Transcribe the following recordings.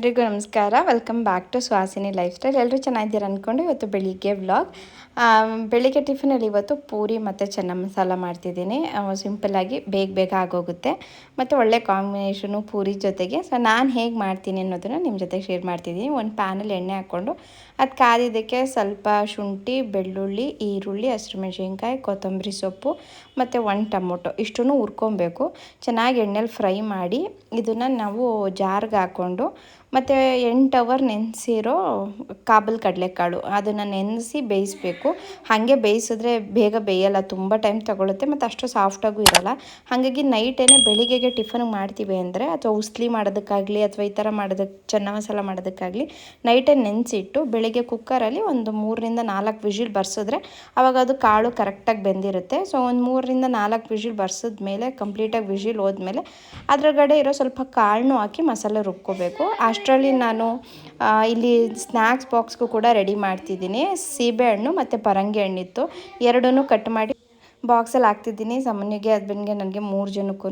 ಎಲ್ರಿಗೂ ನಮಸ್ಕಾರ. Welcome back to Suhasini life style ಎಲ್ಲರೂ ಚೆನ್ನಾಗಿದ್ದೀರ ಅಂದ್ಕೊಂಡು ಇವತ್ತು ಬೆಳಿಗ್ಗೆ ವ್ಲಾಗ್ ಬೆಳಿಗ್ಗೆ ಟಿಫಿನಲ್ಲಿ ಇವತ್ತು ಪೂರಿ ಮತ್ತು ಚೆನ್ನ ಮಸಾಲ ಮಾಡ್ತಿದ್ದೀನಿ. ಸಿಂಪಲ್ಲಾಗಿ ಬೇಗ ಬೇಗ ಆಗೋಗುತ್ತೆ. ಮತ್ತು ಒಳ್ಳೆ ಕಾಂಬಿನೇಷನು ಪೂರಿ ಜೊತೆಗೆ. ಸೊ ನಾನು ಹೇಗೆ ಮಾಡ್ತೀನಿ ಅನ್ನೋದನ್ನು ನಿಮ್ಮ ಜೊತೆಗೆ ಶೇರ್ ಮಾಡ್ತಿದ್ದೀನಿ. ಒಂದು ಪ್ಯಾನಲ್ಲಿ ಎಣ್ಣೆ ಹಾಕ್ಕೊಂಡು ಅದು ಕಾದಿದ್ದಕ್ಕೆ ಸ್ವಲ್ಪ ಶುಂಠಿ, ಬೆಳ್ಳುಳ್ಳಿ, ಈರುಳ್ಳಿ, ಹಸಿರುಮೆಣಸಿನ್ಕಾಯಿ, ಕೊತ್ತಂಬರಿ ಸೊಪ್ಪು ಮತ್ತು ಒಂದು ಟೊಮೊಟೊ. ಇಷ್ಟನ್ನು ಹುರ್ಕೊಬೇಕು. ಚೆನ್ನಾಗಿ ಎಣ್ಣೆಲಿ ಫ್ರೈ ಮಾಡಿ ಇದನ್ನು ನಾವು ಜಾರ್ಗೆ ಹಾಕ್ಕೊಂಡು ಮತ್ತು ಎಂಟು ಅವರ್ ನೆನೆಸಿರೋ ಕಾಬಲ್ ಕಡಲೆಕಾಳು. ಅದನ್ನು ನೆನೆಸಿ ಬೇಯಿಸಬೇಕು. ಹಾಗೆ ಬೇಯಿಸಿದ್ರೆ ಬೇಗ ಬೇಯಲ್ಲ, ತುಂಬ ಟೈಮ್ ತಗೊಳುತ್ತೆ ಮತ್ತು ಅಷ್ಟು ಸಾಫ್ಟಾಗೂ ಇರಲ್ಲ. ಹಾಗಾಗಿ ನೈಟೇನೆ ಬೆಳಿಗ್ಗೆಗೆ ಟಿಫನ್ಗೆ ಮಾಡ್ತೀವಿ ಅಂದರೆ ಅಥವಾ ಉಸ್ಲಿ ಮಾಡೋದಕ್ಕಾಗಲಿ ಅಥವಾ ಈ ಥರ ಮಾಡೋದಕ್ಕೆ ಚೆನ್ನ ಮಸಾಲ ಮಾಡೋದಕ್ಕಾಗಲಿ ನೈಟೇ ನೆನೆಸಿಟ್ಟು ಬೆಳಿಗ್ಗೆ ಕುಕ್ಕರಲ್ಲಿ ಒಂದು ಮೂರರಿಂದ ನಾಲ್ಕು ವಿಜಿಲ್ ಬರ್ಸಿದ್ರೆ ಅವಾಗ ಅದು ಕಾಳು ಕರೆಕ್ಟಾಗಿ ಬೆಂದಿರುತ್ತೆ. ಸೊ ಒಂದು ಮೂರರಿಂದ ನಾಲ್ಕು ವಿಜಿಲ್ ಬರ್ಸಿದ ಮೇಲೆ ಕಂಪ್ಲೀಟಾಗಿ ವಿಜಿಲ್ ಹೋದ್ಮೇಲೆ ಅದರಗಡೆ ಇರೋ ಸ್ವಲ್ಪ ಕಾಳನ್ನು ಹಾಕಿ ಮಸಾಲೆ ರುಬ್ಕೋಬೇಕು. ಅಷ್ಟರಲ್ಲಿ ನಾನು ಇಲ್ಲಿ ಸ್ನ್ಯಾಕ್ಸ್ ಬಾಕ್ಸ್ಗೂ ಕೂಡ ರೆಡಿ ಮಾಡ್ತಿದ್ದೀನಿ. ಸೀಬೆಹಣ್ಣು ಮತ್ತು ಪರಂಗಿ ಹಣ್ಣಿತ್ತು. ಎರಡನ್ನೂ ಕಟ್ ಮಾಡಿ ಬಾಕ್ಸಲ್ಲಿ ಹಾಕ್ತಿದ್ದೀನಿ. ಸಾಮಾನ್ಯಗೆ ಹಸ್ಬೆಂಡ್ಗೆ ನನಗೆ ಮೂರು ಜನಕ್ಕೂ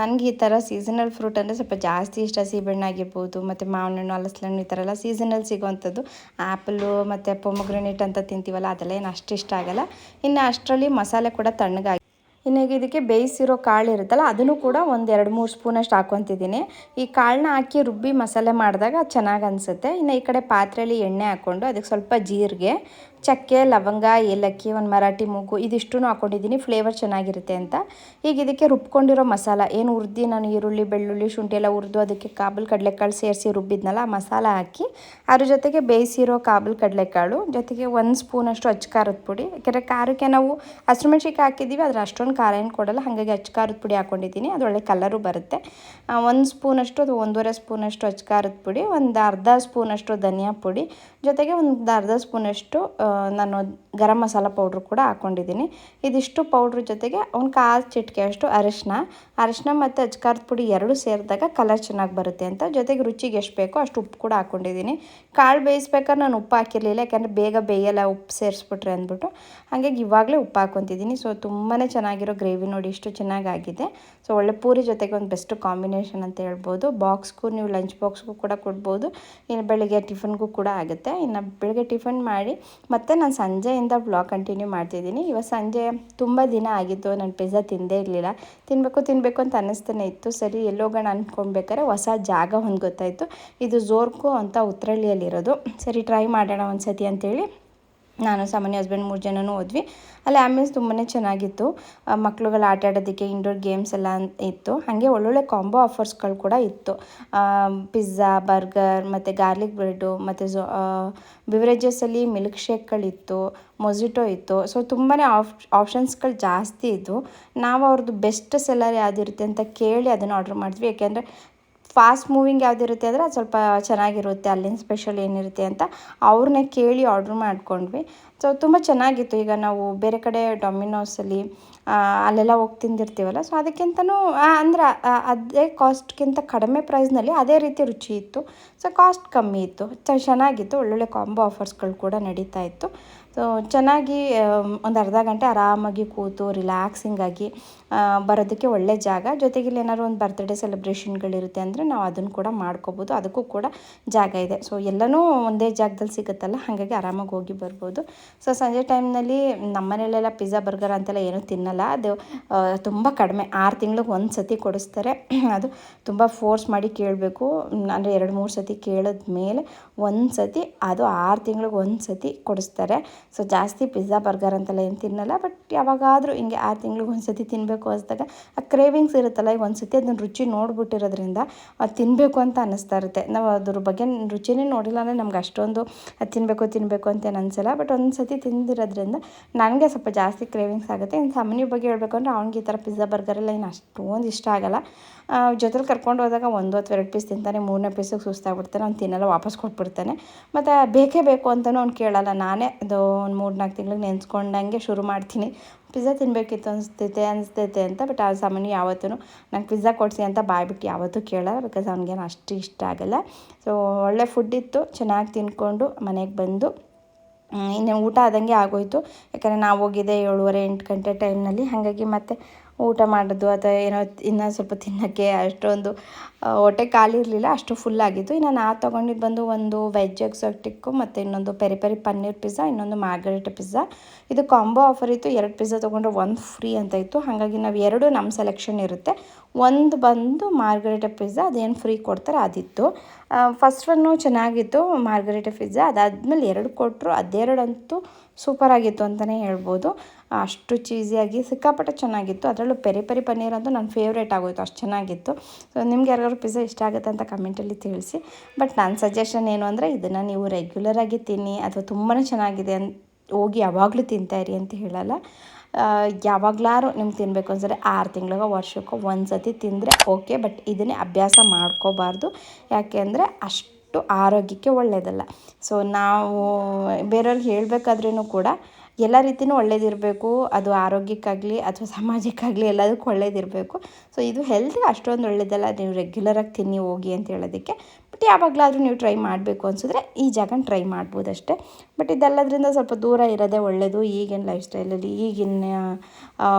ನನಗೆ ಈ ಥರ ಸೀಸನಲ್ ಫ್ರೂಟ್ ಅಂದರೆ ಸ್ವಲ್ಪ ಜಾಸ್ತಿ ಇಷ್ಟ ಸೀಬೆಹಣ್ಣು ಆಗಿರ್ಬೋದು, ಮತ್ತು ಮಾವಿನ ಹಣ್ಣು, ಹಲಸಿನ ಹಣ್ಣು ಈ ಥರ ಎಲ್ಲ ಸೀಸನಲ್ಲಿ ಸಿಗೋವಂಥದ್ದು. ಆ್ಯಪಲು ಮತ್ತು ಪೊಮೊಗ್ರೆನೇಟ್ ಅಂತ ತಿಂತೀವಲ್ಲ, ಅದೆಲ್ಲ ಏನು ಅಷ್ಟು ಇಷ್ಟ ಆಗಲ್ಲ. ಇನ್ನು ಅಷ್ಟರಲ್ಲಿ ಮಸಾಲೆ ಕೂಡ ತಣ್ಣಗಾಗಿ ಇನ್ನು ಈಗ ಇದಕ್ಕೆ ಬೇಯಿಸಿರೋ ಕಾಳು ಇರುತ್ತಲ್ಲ, ಅದನ್ನು ಕೂಡ ಒಂದು ಎರಡು ಮೂರು ಸ್ಪೂನಷ್ಟು ಹಾಕ್ಕೊತಿದ್ದೀನಿ. ಈ ಕಾಳನ್ನ ಹಾಕಿ ರುಬ್ಬಿ ಮಸಾಲೆ ಮಾಡಿದಾಗ ಚೆನ್ನಾಗಿ ಅನಿಸುತ್ತೆ. ಇನ್ನು ಈ ಕಡೆ ಪಾತ್ರೆಯಲ್ಲಿ ಎಣ್ಣೆ ಹಾಕ್ಕೊಂಡು ಅದಕ್ಕೆ ಸ್ವಲ್ಪ ಜೀರಿಗೆ ಚಕ್ಕೆ, ಲವಂಗ, ಏಲಕ್ಕಿ, ಒಂದು ಮರಾಠಿ ಮೂಗು ಇದಿಷ್ಟು ಹಾಕ್ಕೊಂಡಿದ್ದೀನಿ ಫ್ಲೇವರ್ ಚೆನ್ನಾಗಿರುತ್ತೆ ಅಂತ. ಈಗ ಇದಕ್ಕೆ ರುಬ್ಕೊಂಡಿರೋ ಮಸಾಲ, ಏನು ಹುರ್ದು, ನಾನು ಈರುಳ್ಳಿ, ಬೆಳ್ಳುಳ್ಳಿ, ಶುಂಠಿ ಎಲ್ಲ ಹುರಿದು ಅದಕ್ಕೆ ಕಾಬಲ್ ಕಡಲೆಕಾಳು ಸೇರಿಸಿ ರುಬ್ಬಿದ್ನಲ್ಲ, ಆ ಮಸಾಲ ಹಾಕಿ, ಅದ್ರ ಜೊತೆಗೆ ಬೇಯಿಸಿರೋ ಕಾಬಲ್ ಕಡಲೆಕಾಳು, ಜೊತೆಗೆ ಒಂದು ಸ್ಪೂನಷ್ಟು ಅಚ್ಚ ಖಾರದ ಪುಡಿ. ಯಾಕೆಂದರೆ ಖಾರಕ್ಕೆ ನಾವು ಹಸಿಮೆಣ್ಸಿಕಾಯಿ ಹಾಕಿದ್ದೀವಿ ಅದ್ರ ಅಷ್ಟೊಂದು ಖಾರ ಏನು ಕೊಡಲ್ಲ, ಹಾಗಾಗಿ ಅಚ್ಚ ಖಾರದ ಪುಡಿ ಹಾಕ್ಕೊಂಡಿದ್ದೀನಿ ಅದು ಒಳ್ಳೆ ಕಲರು ಬರುತ್ತೆ. ಒಂದು ಸ್ಪೂನಷ್ಟು ಅದು ಒಂದೂವರೆ ಸ್ಪೂನಷ್ಟು ಅಚ್ಚ ಖಾರದ ಪುಡಿ, ಒಂದು ಅರ್ಧ ಸ್ಪೂನಷ್ಟು ಧನಿಯಾ ಪುಡಿ, ಜೊತೆಗೆ ಒಂದು ಅರ್ಧ ಸ್ಪೂನಷ್ಟು ನಾನು ಗರಂ ಮಸಾಲ ಪೌಡ್ರ್ ಕೂಡ ಹಾಕ್ಕೊಂಡಿದ್ದೀನಿ. ಇದಿಷ್ಟು ಪೌಡ್ರ್ ಜೊತೆಗೆ ಒಂದು ಕಾಲು ಚಿಟಿಕೆಯಷ್ಟು ಅರಿಶಿನ ಅರಿಶಿನ ಮತ್ತು ಅಜ್ಕಾರದ ಪುಡಿ ಎರಡು ಸೇರಿದಾಗ ಕಲರ್ ಚೆನ್ನಾಗಿ ಬರುತ್ತೆ ಅಂತ. ಜೊತೆಗೆ ರುಚಿಗೆ ಎಷ್ಟು ಬೇಕೋ ಅಷ್ಟು ಉಪ್ಪು ಕೂಡ ಹಾಕ್ಕೊಂಡಿದ್ದೀನಿ. ಕಾಳು ಬೇಯಿಸ್ಬೇಕಾದ್ರೆ ನಾನು ಉಪ್ಪು ಹಾಕಿರಲಿಲ್ಲ, ಯಾಕಂದರೆ ಬೇಗ ಬೇಯಲ್ಲ, ಉಪ್ಪು ಸೇರಿಸ್ಬಿಟ್ರೆ ಅಂದ್ಬಿಟ್ಟು. ಹಾಗಾಗಿ ಇವಾಗಲೇ ಉಪ್ಪು ಹಾಕ್ಕೊತಿದ್ದೀನಿ. ಸೊ ತುಂಬಾ ಚೆನ್ನಾಗಿರೋ ಗ್ರೇವಿ ನೋಡಿ, ಇಷ್ಟು ಚೆನ್ನಾಗಾಗಿದೆ. ಸೊ ಒಳ್ಳೆ ಪೂರಿ ಜೊತೆಗೆ ಒಂದು ಬೆಸ್ಟ್ ಕಾಂಬಿನೇಷನ್ ಅಂತ ಹೇಳ್ಬೋದು. ಬಾಕ್ಸ್ಗೂ ನೀವು ಲಂಚ್ ಬಾಕ್ಸ್ಗೂ ಕೂಡ ಕೊಡ್ಬೋದು. ಇನ್ನು ಬೆಳಿಗ್ಗೆ ಟಿಫನ್ಗೂ ಕೂಡ ಆಗುತ್ತೆ. ಇನ್ನು ಬೆಳಗ್ಗೆ ಟಿಫನ್ ಮಾಡಿ ಮತ್ತೆ ನಾನು ಸಂಜೆಯಿಂದ ಬ್ಲಾಗ್ ಕಂಟಿನ್ಯೂ ಮಾಡ್ತಿದ್ದೀನಿ. ಇವತ್ತು ಸಂಜೆ ತುಂಬ ದಿನ ಆಗಿತ್ತು, ನಾನು ಪಿಜ್ಜಾ ತಿಂದೇ ಇರಲಿಲ್ಲ. ತಿನ್ನಬೇಕು ತಿನ್ನಬೇಕು ಅಂತ ಅನ್ನಿಸ್ತಾನೆ ಇತ್ತು. ಸರಿ ಎಲ್ಲೋಗೋಣ ಅಂದ್ಕೊಳ್ಬೇಕಾದ್ರೆ ಹೊಸ ಜಾಗ ಒಂದು ಗೊತ್ತಾಯಿತು. ಇದು ಜೋರ್ಕು ಅಂತ ಉತ್ರಳ್ಳಿಯಲ್ಲಿರೋದು ಸರಿ ಟ್ರೈ ಮಾಡೋಣ ಒಂದು ಸತಿ ಅಂತೇಳಿ. ನಾನು ಸಾಮಾನ್ಯ ಹಸ್ಬೆಂಡ್ ಮೂರು ಜನನೂ ಹೋದ್ವಿ. ಅಲ್ಲಿ ಆ್ಯಂಬಿಯನ್ಸ್ ತುಂಬಾ ಚೆನ್ನಾಗಿತ್ತು. ಮಕ್ಕಳುಗಳು ಆಟ ಆಡೋದಕ್ಕೆ ಇಂಡೋರ್ ಗೇಮ್ಸ್ ಎಲ್ಲ ಇತ್ತು. ಹಾಗೆ ಒಳ್ಳೊಳ್ಳೆ ಕಾಂಬೋ ಆಫರ್ಸ್ಗಳು ಕೂಡ ಇತ್ತು. ಪಿಜ್ಜಾ ಬರ್ಗರ್ ಮತ್ತು ಗಾರ್ಲಿಕ್ ಬ್ರೆಡ್ಡು ಮತ್ತು ಝೊ ಬಿವರೇಜಸ್ಸಲ್ಲಿ ಮಿಲ್ಕ್ ಶೇಕ್ಗಳಿತ್ತು ಮೊಜಿಟೋ ಇತ್ತು ಸೊ ತುಂಬಾ ಆಫ್ ಆಪ್ಷನ್ಸ್ಗಳು ಜಾಸ್ತಿ ಇದ್ದವು ನಾವು ಅವ್ರದ್ದು ಬೆಸ್ಟ್ ಸೆಲ್ಲರ್ ಯಾವುದಿರುತ್ತೆ ಅಂತ ಕೇಳಿ ಅದನ್ನು ಆರ್ಡ್ರ್ ಮಾಡಿದ್ವಿ. ಯಾಕೆಂದರೆ ಫಾಸ್ಟ್ ಮೂವಿಂಗ್ ಯಾವುದಿರುತ್ತೆ ಅಂದರೆ ಅದು ಸ್ವಲ್ಪ ಚೆನ್ನಾಗಿರುತ್ತೆ ಅಲ್ಲಿನ ಸ್ಪೆಷಲ್ ಏನಿರುತ್ತೆ ಅಂತ ಅವ್ರನ್ನೇ ಕೇಳಿ ಆರ್ಡ್ರ್ ಮಾಡ್ಕೊಂಡ್ವಿ. ಸೊ ತುಂಬ ಚೆನ್ನಾಗಿತ್ತು. ಈಗ ನಾವು ಬೇರೆ ಕಡೆ ಡೊಮಿನೋಸಲ್ಲಿ ಅಲ್ಲೆಲ್ಲ ಹೋಗಿ ತಿಂದಿರ್ತೀವಲ್ಲ ಸೊ ಅದಕ್ಕಿಂತನೂ ಅಂದರೆ ಅದೇ ಕಾಸ್ಟ್ಗಿಂತ ಕಡಿಮೆ ಪ್ರೈಸ್ನಲ್ಲಿ ಅದೇ ರೀತಿ ರುಚಿ ಇತ್ತು. ಸೊ ಕಾಸ್ಟ್ ಕಮ್ಮಿ ಇತ್ತು. ಚೆನ್ನಾಗಿತ್ತು. ಒಳ್ಳೊಳ್ಳೆ ಕಾಂಬೋ ಆಫರ್ಸ್ಗಳು ಕೂಡ ನಡೀತಾ ಇತ್ತು. ಸೊ ಚೆನ್ನಾಗಿ ಒಂದು ಅರ್ಧ ಗಂಟೆ ಆರಾಮಾಗಿ ಕೂತು ರಿಲ್ಯಾಕ್ಸಿಂಗ್ ಆಗಿ ಬರೋದಕ್ಕೆ ಒಳ್ಳೆ ಜಾಗ. ಜೊತೆಗೆ ಇಲ್ಲಿ ಏನಾದ್ರು ಒಂದು ಬರ್ತ್ಡೇ ಸೆಲೆಬ್ರೇಷನ್ಗಳಿರುತ್ತೆ ಅಂದರೆ ನಾವು ಅದನ್ನು ಕೂಡ ಮಾಡ್ಕೋಬೋದು. ಅದಕ್ಕೂ ಕೂಡ ಜಾಗ ಇದೆ. ಸೊ ಎಲ್ಲನೂ ಒಂದೇ ಜಾಗದಲ್ಲಿ ಸಿಗುತ್ತಲ್ಲ, ಹಾಗಾಗಿ ಆರಾಮಾಗಿ ಹೋಗಿ ಬರ್ಬೋದು. ಸೊ ಸಂಜೆ ಟೈಮ್ನಲ್ಲಿ ನಮ್ಮನೇಲೆಲ್ಲ ಪಿಜ್ಜಾ, ಬರ್ಗರ್ ಅಂತೆಲ್ಲ ಏನೂ ತಿನ್ನಲ್ಲ. ಅದು ತುಂಬ ಕಡಿಮೆ. ಆರು ತಿಂಗ್ಳಿಗೆ ಒಂದು ಸತಿ ಕೊಡಿಸ್ತಾರೆ. ಅದು ತುಂಬ ಫೋರ್ಸ್ ಮಾಡಿ ಕೇಳಬೇಕು. ಅಂದರೆ ಎರಡು, ಮೂರು ಸತಿ ಕೇಳಿದ ಮೇಲೆ ಒಂದು ಸತಿ, ಅದು ಆರು ತಿಂಗ್ಳಿಗೆ ಒಂದು ಸತಿ ಕೊಡಿಸ್ತಾರೆ. ಸೊ ಜಾಸ್ತಿ ಪಿಜ್ಜಾ, ಬರ್ಗರ್ ಅಂತೆಲ್ಲ ಏನು ತಿನ್ನಲ್ಲ. ಬಟ್ ಯಾವಾಗಾದರೂ ಹಿಂಗೆ ಆರು ತಿಂಗ್ಳಿಗೆ ಒಂದು ಸತಿ ತಿನ್ನಬೇಕು ಅನ್ಸ್ದಾಗ, ಆ ಕ್ರೇವಿಂಗ್ಸ್ ಇರುತ್ತಲ್ಲ ಈಗ ಒಂದು ಸತಿ ಅದನ್ನ ರುಚಿ ನೋಡಿಬಿಟ್ಟಿರೋದ್ರಿಂದ ಅದು ತಿನ್ನಬೇಕು ಅಂತ ಅನ್ನಿಸ್ತಾ ಇರುತ್ತೆ. ನಾವು ಅದ್ರ ಬಗ್ಗೆ ರುಚಿನೇ ನೋಡಿಲ್ಲ ಅಂದರೆ ನಮ್ಗೆ ಅಷ್ಟೊಂದು ಅದು ತಿನ್ನಬೇಕು ತಿನ್ನಬೇಕು ಅಂತ ಏನು ಅನಿಸಲ್ಲ. ಬಟ್ ಒಂದು ಸತಿ ತಿಂದಿರೋದ್ರಿಂದ ನನಗೆ ಸ್ವಲ್ಪ ಜಾಸ್ತಿ ಕ್ರೇವಿಂಗ್ಸ್ ಆಗುತ್ತೆ. ಇನ್ನು ಸಾಮಾನ್ಯ ಬಗ್ಗೆ ಹೇಳಬೇಕು ಅಂದರೆ ಅವ್ನಿಗೆ ಈ ಥರ ಪಿಜ್ಜಾ, ಬರ್ಗರ್ ಎಲ್ಲ ಏನು ಅಷ್ಟೊಂದು ಇಷ್ಟ ಆಗಲ್ಲ. ಜೊತೆಲಿ ಕರ್ಕೊಂಡು ಹೋದಾಗ ಒಂದು ಅಥವಾ ಎರಡು ಪೀಸ್ ತಿಂತಾನೆ, ಮೂರನೇ ಪೀಸಿಗೆ ಸುಸ್ತಾಗ್ಬಿಡ್ತಾನೆ, ಅವ್ನು ತಿನ್ನಲ್ಲ, ವಾಪಸ್ ಕೊಟ್ಬಿಡ್ತಾನೆ. ಮತ್ತು ಬೇಕೇ ಬೇಕು ಅಂತಲೂ ಅವ್ನು ಕೇಳಲ್ಲ. ನಾನೇ ಅದು ಒಂದು ಮೂರು ನಾಲ್ಕು ತಿಂಗಳಿಗೆ ನೆನೆಸ್ಕೊಂಡಂಗೆ ಶುರು ಮಾಡ್ತೀನಿ. ಪಿಜ್ಜಾ ತಿನ್ನಬೇಕಿತ್ತು ಅನಿಸ್ತೈತೆ ಅನಿಸ್ತೈತೆ ಅಂತ ಬಟ್ ಆ ಸಾಮಾನ್ಯ ಯಾವತ್ತೂ ನಂಗೆ ಪಿಜ್ಜಾ ಕೊಡಿಸಿ ಅಂತ ಬಾಯ್ಬಿಟ್ಟು ಯಾವತ್ತೂ ಕೇಳಲ್ಲ ಬಿಕಾಸ್ ಅವ್ನಿಗೇನು ಅಷ್ಟು ಇಷ್ಟ ಆಗಲ್ಲ. ಸೊ ಒಳ್ಳೆ ಫುಡ್ ಇತ್ತು, ಚೆನ್ನಾಗಿ ತಿನ್ಕೊಂಡು ಮನೆಗೆ ಬಂದು ಇನ್ನು ಊಟ ಆದಂಗೆ ಆಗೋಯಿತು. ಯಾಕಂದರೆ ನಾವು ಹೋಗಿದ್ದೆ ಏಳುವರೆ ಎಂಟು ಗಂಟೆ ಟೈಮ್ನಲ್ಲಿ ಹಾಗಾಗಿ ಮತ್ತೆ ಊಟ ಮಾಡೋದು ಅಥವಾ ಏನೋ ಇನ್ನೂ ಸ್ವಲ್ಪ ತಿನ್ನೋಕ್ಕೆ ಅಷ್ಟೊಂದು ಹೊಟ್ಟೆ ಖಾಲಿ ಇರಲಿಲ್ಲ, ಅಷ್ಟು ಫುಲ್ ಆಗಿತ್ತು ಇನ್ನು ನಾ ತೊಗೊಂಡಿದ್ದು ಬಂದು ಒಂದು ವೆಜ್ ಎಕ್ಸಾಟಿಕ್ಕು ಮತ್ತು ಇನ್ನೊಂದು ಪೆರಿ ಪೆರಿ ಪನ್ನೀರ್ ಪಿಜ್ಜಾ ಇನ್ನೊಂದು ಮಾರ್ಗರೇಟ್ ಪಿಜ್ಜಾ ಇದು ಕಾಂಬೋ ಆಫರ್ ಇತ್ತು, ಎರಡು ಪಿಜ್ಜಾ ತೊಗೊಂಡ್ರೆ ಒಂದು ಫ್ರೀ ಅಂತ ಇತ್ತು. ಹಾಗಾಗಿ ನಾವು ಎರಡು ನಮ್ಮ ಸೆಲೆಕ್ಷನ್ ಇರುತ್ತೆ. ಒಂದು ಬಂದು ಮಾರ್ಗರೇಟ ಪಿಜ್ಜಾ ಅದೇನು ಫ್ರೀ ಕೊಡ್ತಾರೆ ಅದಿತ್ತು. ಫಸ್ಟ್ ಒನ್ನು ಚೆನ್ನಾಗಿತ್ತು ಮಾರ್ಗರೇಟ ಪಿಜ್ಜಾ ಅದಾದಮೇಲೆ ಎರಡು ಕೊಟ್ಟರು ಅದೆರಡಂತೂ ಸೂಪರ್ ಆಗಿತ್ತು ಅಂತಲೇ ಹೇಳ್ಬೋದು. ಅಷ್ಟು ಚೀಸಿಯಾಗಿ ಸಿಕ್ಕಾಪಟ್ಟೆ ಚೆನ್ನಾಗಿತ್ತು. ಅದರಲ್ಲೂ ಪೆರಿ ಪೆರಿ ಪನ್ನೀರ್ ಅಂತೂ ನನ್ನ ಫೇವ್ರೇಟ್ ಆಗೋಯ್ತು. ಅಷ್ಟು ಚೆನ್ನಾಗಿತ್ತು. ಸೊ ನಿಮ್ಗೆ ಯಾರಿಗಾದ್ರು ಪಿಜ್ಜಾ ಇಷ್ಟ ಆಗುತ್ತೆ ಅಂತ ಕಮೆಂಟಲ್ಲಿ ತಿಳಿಸಿ. ಬಟ್ ನನ್ನ ಸಜೆಷನ್ ಏನು ಅಂದರೆ ಇದನ್ನು ನೀವು ರೆಗ್ಯುಲರಾಗಿ ತಿನ್ನಿ ಅಥವಾ ತುಂಬಾ ಚೆನ್ನಾಗಿದೆ ಅಂತ ಹೋಗಿ ಯಾವಾಗಲೂ ತಿಂತಾಯಿರಿ ಅಂತ ಹೇಳಲ್ಲ. ಯಾವಾಗಲಾರು ನಿಮ್ಗೆ ತಿನ್ನಬೇಕು ಅಂದರೆ ಆರು ತಿಂಗಳಿಗೆ ವರ್ಷಕ್ಕೋ ಒಂದು ಸತಿ ತಿಂದರೆ ಓಕೆ ಬಟ್ ಇದನ್ನೇ ಅಭ್ಯಾಸ ಮಾಡ್ಕೋಬಾರ್ದು. ಯಾಕೆ ಅಂದರೆ ಅಷ್ಟು ಆರೋಗ್ಯಕ್ಕೆ ಒಳ್ಳೆಯದಲ್ಲ ಸೊ ನಾವು ಬೇರೆಯವ್ರಿಗೆ ಹೇಳಬೇಕಾದ್ರೂ ಕೂಡ ಎಲ್ಲ ರೀತಿಯೂ ಒಳ್ಳೆಯದಿರಬೇಕು ಅದು ಆರೋಗ್ಯಕ್ಕಾಗಲಿ ಅಥವಾ ಸಮಾಜಕ್ಕಾಗಲಿ ಎಲ್ಲದಕ್ಕೂ ಒಳ್ಳೇದಿರಬೇಕು. ಸೊ ಇದು ಹೆಲ್ತ್ಗೆ ಅಷ್ಟೊಂದು ಒಳ್ಳೆಯದಲ್ಲ ನೀವು ರೆಗ್ಯುಲರಾಗಿ ತಿನ್ನಿ ಹೋಗಿ ಅಂತ ಹೇಳೋದಕ್ಕೆ. ಬಟ್ ಯಾವಾಗಲಾದರೂ ನೀವು ಟ್ರೈ ಮಾಡಬೇಕು ಅನಿಸಿದ್ರೆ ಈ ಜಾಗ ಟ್ರೈ ಮಾಡ್ಬೋದು ಅಷ್ಟೇ ಬಟ್ ಇದೆಲ್ಲದರಿಂದ ಸ್ವಲ್ಪ ದೂರ ಇರೋದೇ ಒಳ್ಳೆಯದು ಈಗಿನ ಲೈಫ್ ಸ್ಟೈಲಲ್ಲಿ ಈಗಿನ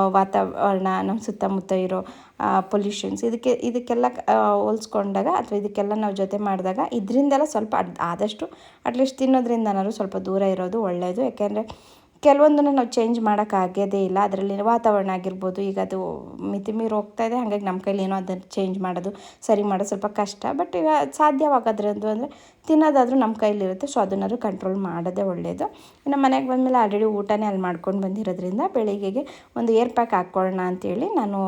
ವಾತಾವರಣ ನಮ್ಮ ಸುತ್ತಮುತ್ತ ಇರೋ ಪೊಲ್ಯೂಷನ್ಸ್ ಇದಕ್ಕೆ, ಇದಕ್ಕೆಲ್ಲ ಹೋಲ್ಸ್ಕೊಂಡಾಗ ಅಥವಾ ಇದಕ್ಕೆಲ್ಲ ನಾವು ಜೊತೆ ಮಾಡಿದಾಗ ಇದರಿಂದೆಲ್ಲ ಸ್ವಲ್ಪ ಆದಷ್ಟು ಅಟ್ಲೀಸ್ಟ್ ತಿನ್ನೋದ್ರಿಂದನಾದ್ರು ಸ್ವಲ್ಪ ದೂರ ಇರೋದು ಒಳ್ಳೆಯದು ಯಾಕೆಂದರೆ ಕೆಲವೊಂದನ್ನು ನಾವು ಚೇಂಜ್ ಮಾಡೋಕ್ಕಾಗೋದೇ ಇಲ್ಲ. ಅದರಲ್ಲಿ ವಾತಾವರಣ ಆಗಿರ್ಬೋದು, ಈಗ ಅದು ಮಿತಿ ಮೀರಿ ಹೋಗ್ತಾ ಇದೆ. ಹಾಗಾಗಿ ನಮ್ಮ ಕೈಲಿ ಏನೋ ಅದನ್ನು ಚೇಂಜ್ ಮಾಡೋದು ಸರಿ ಮಾಡೋದು ಸ್ವಲ್ಪ ಕಷ್ಟ. ಬಟ್ ಈಗ ಸಾಧ್ಯವಾಗೋದ್ರಂದು ಅಂದರೆ ತಿನ್ನೋದಾದರೂ ನಮ್ಮ ಕೈಲಿರುತ್ತೆ. ಸೊ ಅದನ್ನಾದ್ರೂ ಕಂಟ್ರೋಲ್ ಮಾಡೋದೇ ಒಳ್ಳೆಯದು ಇನ್ನು ಮನೆಗೆ ಬಂದಮೇಲೆ ಆಲ್ರೆಡಿ ಊಟನೇ ಅಲ್ಲಿ ಮಾಡ್ಕೊಂಡು ಬಂದಿರೋದ್ರಿಂದ ಬೆಳಿಗ್ಗೆಗೆ ಒಂದು ಏರ್ ಪ್ಯಾಕ್ ಹಾಕ್ಕೊಳ್ಳೋಣ ಅಂತೇಳಿ ನಾನು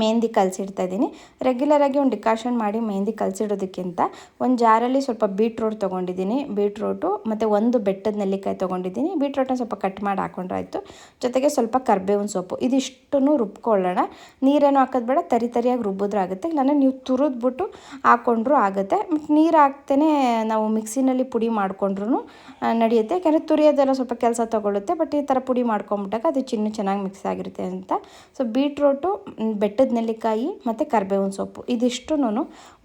ಮೆಹಂದಿ ಕಲಸಿಡ್ತಾ ಇದ್ದೀನಿ ರೆಗ್ಯುಲರಾಗಿ ಒಂದು ಡಿಕಾಷನ್ ಮಾಡಿ ಮೆಹಂದಿ ಕಲಸಿಡೋದಕ್ಕಿಂತ ಒಂದು ಜಾರಲ್ಲಿ ಸ್ವಲ್ಪ ಬೀಟ್ರೋಟ್ ತೊಗೊಂಡಿದ್ದೀನಿ. ಬೀಟ್ರೋಟು ಮತ್ತು ಒಂದು ಬೆಟ್ಟದ ನೆಲ್ಲಿಕಾಯಿ ತೊಗೊಂಡಿದ್ದೀನಿ. ಬೀಟ್ರೋಟನ್ನ ಸ್ವಲ್ಪ ಕಟ್ ಮಾಡಿ ಹಾಕೊಂಡ್ರಾಯ್ತು. ಜೊತೆಗೆ ಸ್ವಲ್ಪ ಕರ್ಬೇವಿನ ಸೊಪ್ಪು. ಇದಿಷ್ಟನ್ನು ರುಬ್ಕೊಳ್ಳೋಣ. ನೀರೇನು ಹಾಕೋದು ಬೇಡ. ತರಿ ತರಿಯಾಗಿ ರುಬ್ಬಿದ್ರೆ ಆಗುತ್ತೆ. ಇಲ್ಲಾಂದರೆ ನೀವು ತುರಿದ್ಬಿಟ್ಟು ಹಾಕ್ಕೊಂಡ್ರೂ ಆಗುತ್ತೆ. ಮತ್ತು ನೀರು ಹಾಕ್ತೇನೆ ನಾವು ಮಿಕ್ಸಿನಲ್ಲಿ ಪುಡಿ ಮಾಡಿಕೊಂಡ್ರೂ ನಡೆಯುತ್ತೆ. ಯಾಕೆಂದರೆ ತುರಿಯೋದೆಲ್ಲ ಸ್ವಲ್ಪ ಕೆಲಸ ತೊಗೊಳುತ್ತೆ. ಬಟ್ ಈ ಥರ ಪುಡಿ ಮಾಡ್ಕೊಂಬಿಟ್ಟಾಗ ಅದು ಚಿನ್ನ ಚೆನ್ನಾಗಿ ಮಿಕ್ಸ್ ಆಗಿರುತ್ತೆ ಅಂತ. ಸೊ ಬೀಟ್ರೋಟು ಮ್, ಬೆಟ್ಟದ ನೆಲ್ಲಿಕಾಯಿ ಮತ್ತು ಕರ್ಬೇವಿನ ಸೊಪ್ಪು. ಇದಿಷ್ಟು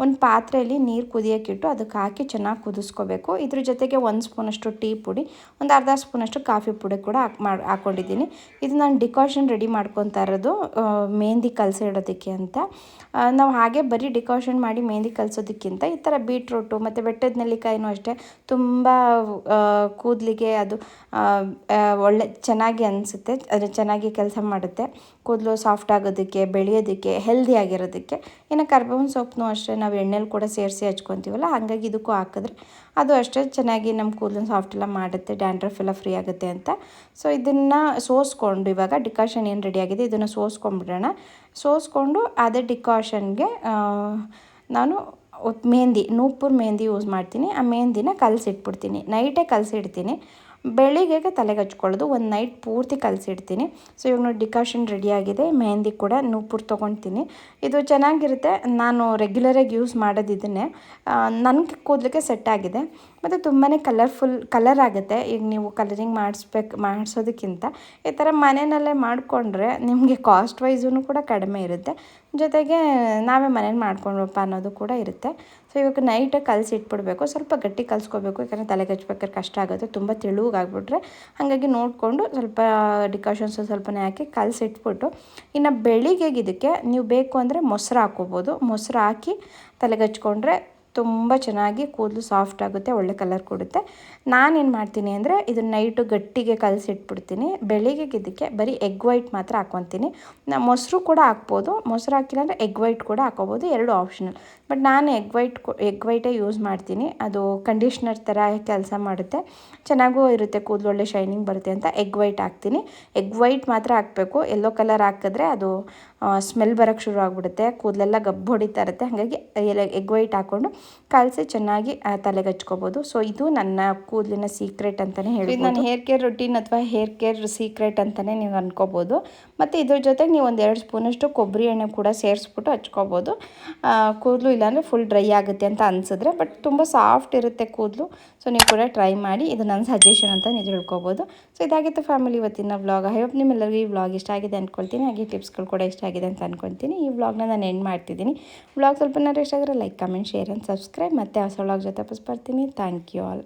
ಒಂದು ಪಾತ್ರೆಯಲ್ಲಿ ನೀರು ಕುದಿಯೋಕ್ಕಿಟ್ಟು ಅದಕ್ಕೆ ಹಾಕಿ ಚೆನ್ನಾಗಿ ಕುದಿಸ್ಕೋಬೇಕು. ಇದ್ರ ಜೊತೆಗೆ ಒಂದು ಸ್ಪೂನಷ್ಟು ಟೀ ಪುಡಿ, ಒಂದು ಅರ್ಧ ಸ್ಪೂನಷ್ಟು ಕಾಫಿ ಪುಡಿ ಕೂಡ ಹಾಕಿ ಮಾಡಿ ಹಾಕ್ಕೊಂಡಿದ್ದೀನಿ ಇದು ನಾನು ಡಿಕಾಷನ್ ರೆಡಿ ಮಾಡ್ಕೊತಾ ಇರೋದು ಮೆಹಂದಿ ಕಲಸಿಡೋದಕ್ಕೆ ಅಂತ. ನಾವು ಹಾಗೆ ಬರೀ ಡಿಕಾಷನ್ ಮಾಡಿ ಮೆಹಂದಿ ಕಲಸೋದಕ್ಕಿಂತ ಈ ಥರ ಬೀಟ್ರೂಟು ಮತ್ತು ಬೆಟ್ಟದ ನೆಲ್ಲಿಕಾಯಿನೂ ಅಷ್ಟೇ ತುಂಬ ಕೂದಲಿಗೆ ಅದು ಒಳ್ಳೆ ಚೆನ್ನಾಗಿ ಅನಿಸುತ್ತೆ. ಅದು ಚೆನ್ನಾಗಿ ಕೆಲಸ ಮಾಡುತ್ತೆ. ಕೂದಲು ಸಾಫ್ಟ್ ಆಗೋದಕ್ಕೆ, ಬೆಳೆಯೋದಕ್ಕೆ ಹೆಲ್ದಿ ಆಗಿರೋದಕ್ಕೆ. ಇನ್ನು ಕರ್ಬೇವಿನ ಸೊಪ್ಪು ಅಷ್ಟೇ, ನಾವು ಎಣ್ಣೆಲಿ ಕೂಡ ಸೇರಿಸಿ ಹಚ್ಕೊತೀವಲ್ಲ, ಹಾಗಾಗಿ ಇದಕ್ಕೂ ಹಾಕಿದ್ರೆ ಅದು ಅಷ್ಟೇ ಚೆನ್ನಾಗಿ ನಮ್ಮ ಕೂದಲು ಸಾಫ್ಟ್ ಎಲ್ಲ ಮಾಡುತ್ತೆ ಡ್ಯಾಂಡ್ರಫ್ ಎಲ್ಲ ಫ್ರೀ ಆಗುತ್ತೆ ಅಂತ. ಸೊ ಇದನ್ನು ಸೋಸ್ಕೊಂಡು, ಇವಾಗ ಡಿಕಾಷನ್ ಏನು ರೆಡಿ ಆಗಿದೆ, ಇದನ್ನು ಸೋಸ್ಕೊಂಡ್ಬಿಡೋಣ ಸೋಸ್ಕೊಂಡು ಅದೇ ಡಿಕಾಷನ್ಗೆ ನಾನು ಮೆಹಂದಿ ನೂಪುರ್ ಮೆಹಂದಿ ಯೂಸ್ ಮಾಡ್ತೀನಿ. ಆ ಮೆಹಂದಿನ ಕಲಸಿಟ್ಬಿಡ್ತೀನಿ. ನೈಟೇ ಕಲಸಿಡ್ತೀನಿ. ಬೆಳಿಗ್ಗೆಗೆ ತಲೆಗೆ ಹಚ್ಕೊಳ್ಳೋದು ಒಂದು ನೈಟ್ ಪೂರ್ತಿ ಕಲಸಿಡ್ತೀನಿ. ಸೊ ಇವಾಗ ನೋಡಿ ಡಿಕಾಷನ್ ರೆಡಿಯಾಗಿದೆ ಮೆಹಂದಿ ಕೂಡ, ನೂಪುರ್ ತೊಗೊಳ್ತೀನಿ ಇದು ಚೆನ್ನಾಗಿರುತ್ತೆ. ನಾನು ರೆಗ್ಯುಲರಾಗಿ ಯೂಸ್ ಮಾಡೋದು ನನಗೆ ಕೂದಲಿಕ್ಕೆ ಸೆಟ್ ಆಗಿದೆ. ಮತ್ತು ತುಂಬಾ ಕಲರ್ಫುಲ್ ಕಲರ್ ಆಗುತ್ತೆ. ಈಗ ನೀವು ಕಲರಿಂಗ್ ಮಾಡಿಸ್ಬೇಕು, ಮಾಡಿಸೋದಕ್ಕಿಂತ. ಈ ಥರ ಮನೆಯಲ್ಲೇ ಮಾಡಿಕೊಂಡ್ರೆ ನಿಮಗೆ ಕಾಸ್ಟ್ ವೈಸೂ ಕೂಡ ಕಡಿಮೆ ಇರುತ್ತೆ. ಜೊತೆಗೆ ನಾವೇ ಮನೇಲಿ ಮಾಡ್ಕೊಂಡ್ರಪ್ಪ ಅನ್ನೋದು ಕೂಡ ಇರುತ್ತೆ. ಸೊ ಇವಾಗ ನೈಟ್ ಕಲಸಿಟ್ಬಿಡ್ಬೇಕು ಸ್ವಲ್ಪ ಗಟ್ಟಿ ಕಲಿಸ್ಕೋಬೇಕು. ಯಾಕಂದರೆ ತಲೆಗೆ ಹಚ್ಬೇಕಾದ್ರೆ ಕಷ್ಟ ಆಗುತ್ತೆ. ತುಂಬ ತೆಳುವಾಗ್ಬಿಟ್ರೆ ಹಾಗಾಗಿ ನೋಡಿಕೊಂಡು ಸ್ವಲ್ಪ ಡಿಕಾಷನ್ಸು ಸ್ವಲ್ಪನೇ ಹಾಕಿ ಕಲಸಿಟ್ಬಿಟ್ಟು ಇನ್ನು ಬೆಳಿಗ್ಗೆಗೆ ಇದಕ್ಕೆ ನೀವು ಬೇಕು ಅಂದರೆ ಮೊಸರು ಹಾಕ್ಕೋಬೋದು. ಮೊಸರು ಹಾಕಿ ತಲೆಗೆ ಹಚ್ಕೊಂಡ್ರೆ ತುಂಬ ಚೆನ್ನಾಗಿ ಕೂದಲು ಸಾಫ್ಟ್ ಆಗುತ್ತೆ, ಒಳ್ಳೆ ಕಲರ್ ಕೊಡುತ್ತೆ. ನಾನೇನು ಮಾಡ್ತೀನಿ ಅಂದರೆ ಇದನ್ನ ನೈಟು ಗಟ್ಟಿಗೆ ಕಲಸಿಟ್ಬಿಡ್ತೀನಿ. ಬೆಳಿಗ್ಗೆ ಇದಕ್ಕೆ ಬರೀ ಎಗ್ ವೈಟ್ ಮಾತ್ರ ಹಾಕ್ಕೊತೀನಿ ನಾ ಮೊಸರು ಕೂಡ ಹಾಕ್ಬೋದು. ಮೊಸರು ಹಾಕಿಲ್ಲ ಅಂದರೆ ಎಗ್ ವೈಟ್ ಕೂಡ ಹಾಕೋಬೋದು. ಎರಡು ಆಪ್ಷನಲ್. ಬಟ್ ನಾನು ಎಗ್ ವೈಟ್ ಎಗ್ ವೈಟೇ ಯೂಸ್ ಮಾಡ್ತೀನಿ. ಅದು ಕಂಡೀಷ್ನರ್ ಥರ ಕೆಲಸ ಮಾಡುತ್ತೆ. ಚೆನ್ನಾಗೂ ಇರುತ್ತೆ, ಕೂದಲು ಒಳ್ಳೆ ಶೈನಿಂಗ್ ಬರುತ್ತೆ ಅಂತ ಎಗ್ ವೈಟ್ ಹಾಕ್ತೀನಿ. ಎಗ್ ವೈಟ್ ಮಾತ್ರ ಹಾಕಬೇಕು. ಎಲ್ಲೋ ಕಲರ್ ಹಾಕಿದ್ರೆ ಅದು ಸ್ಮೆಲ್ ಬರೋಕ್ಕೆ ಶುರು ಆಗಿಬಿಡುತ್ತೆ ಕೂದಲೆಲ್ಲ ಗಬ್ಬು ಹೊಡಿತಾ ಇರುತ್ತೆ ಹಾಗಾಗಿ ಎಗ್ ವೈಟ್ ಹಾಕ್ಕೊಂಡು ಕಲಸಿ ಚೆನ್ನಾಗಿ ತಲೆಗೆ ಹಚ್ಕೋಬೋದು ಸೊ ಇದು ನನ್ನ ಕೂದಲಿನ ಸೀಕ್ರೆಟ್ ಅಂತಲೇ ಹೇಳ್ಬೋದು. ನನ್ನ ಹೇರ್ ಕೇರ್ ರೊಟೀನ್ ಅಥವಾ ಹೇರ್ ಕೇರ್ ಸೀಕ್ರೆಟ್ ಅಂತಲೇ ನೀವು ಅಂದ್ಕೋಬೋದು ಮತ್ತು ಇದ್ರ ಜೊತೆಗೆ ನೀವು ಒಂದು ಎರಡು ಸ್ಪೂನಷ್ಟು ಕೊಬ್ಬರಿ ಎಣ್ಣೆ ಕೂಡ ಸೇರಿಸ್ಬಿಟ್ಟು ಹಚ್ಕೋಬೋದು. ಕೂದಲು ಇಲ್ಲಾಂದರೆ ಫುಲ್ ಡ್ರೈ ಆಗುತ್ತೆ ಅಂತ ಅನಿಸಿದ್ರೆ ಬಟ್ ತುಂಬ ಸಾಫ್ಟ್ ಇರುತ್ತೆ ಕೂದಲು. ಸೊ ನೀವು ಕೂಡ ಟ್ರೈ ಮಾಡಿ ಇದು ನನ್ನ ಸಜೆಷನ್ ಅಂತ ನೀವು ತಿಳ್ಕೊಬೋದು. ಸೊ ಇದಾಗಿತ್ತು ಫ್ಯಾಮಿಲಿ ಇವತ್ತಿನ ವ್ಲಾಗ್ ಐ ಹೋಪ್ ನಿಮ್ಮೆಲ್ಲರಿಗೂ ಈ ವ್ಲಾಗ್ ಇಷ್ಟ ಆಗಿದೆ ಅಂದ್ಕೊಳ್ತೀನಿ ಹಾಗೆ ಟಿಪ್ಸ್ಗಳು ಕೂಡ ಇಷ್ಟ ಆಗಿದೆ ಅಂತ ಅನ್ಕೊತೀನಿ. ಈ ವ್ಲಾಗ್ನ ನಾನು ಎಂಡ್ ಮಾಡ್ತಿದ್ದೀನಿ. ವ್ಲಾಗ್ ಸ್ವಲ್ಪ ಇಷ್ಟ ಆಗಿರೋ like comment share and subscribe ಮತ್ತು ಹೊಸ ವ್ಲಾಗ್ ಜೊತೆ ಬರ್ತೀನಿ. Thank you all